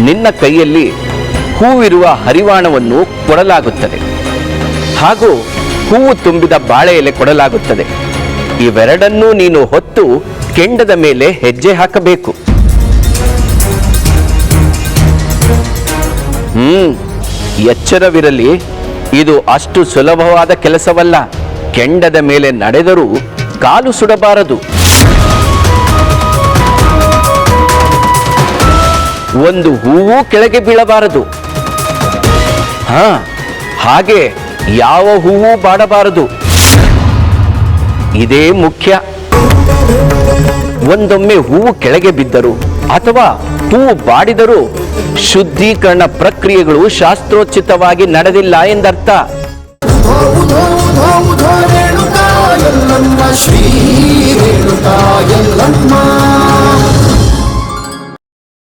ನಿನ್ನ ಕೈಯಲ್ಲಿ ಹೂವಿರುವ ಹರಿವಾಣವನ್ನು ಕೊಡಲಾಗುತ್ತದೆ. ಹಾಗೂ ಹೂವು ತುಂಬಿದ ಬಾಳೆ ಎಲೆ ಕೊಡಲಾಗುತ್ತದೆ. ಇವೆರಡನ್ನೂ ನೀನು ಹೊತ್ತು ಕೆಂಡದ ಮೇಲೆ ಹೆಜ್ಜೆ ಹಾಕಬೇಕು. ಹ್ಮ್, ಎಚ್ಚರವಿರಲಿ. ಇದು ಅಷ್ಟು ಸುಲಭವಾದ ಕೆಲಸವಲ್ಲ. ಕೆಂಡದ ಮೇಲೆ ನಡೆದರೂ ಕಾಲು ಸುಡಬಾರದು. ಒಂದು ಹೂವು ಕೆಳಗೆ ಬೀಳಬಾರದು ಹಾ ಹಾಗೆ ಯಾವ ಹೂವು ಬಾಡಬಾರದು ಇದೇ ಮುಖ್ಯ ಒಂದೊಮ್ಮೆ ಹೂವು ಕೆಳಗೆ ಬಿದ್ದರು ಅಥವಾ ಹೂವು ಬಾಡಿದರೂ ಶುದ್ಧೀಕರಣ ಪ್ರಕ್ರಿಯೆಗಳು ಶಾಸ್ತ್ರೋಚಿತವಾಗಿ ನಡೆದಿಲ್ಲ ಎಂದರ್ಥ ಶ್ರೀ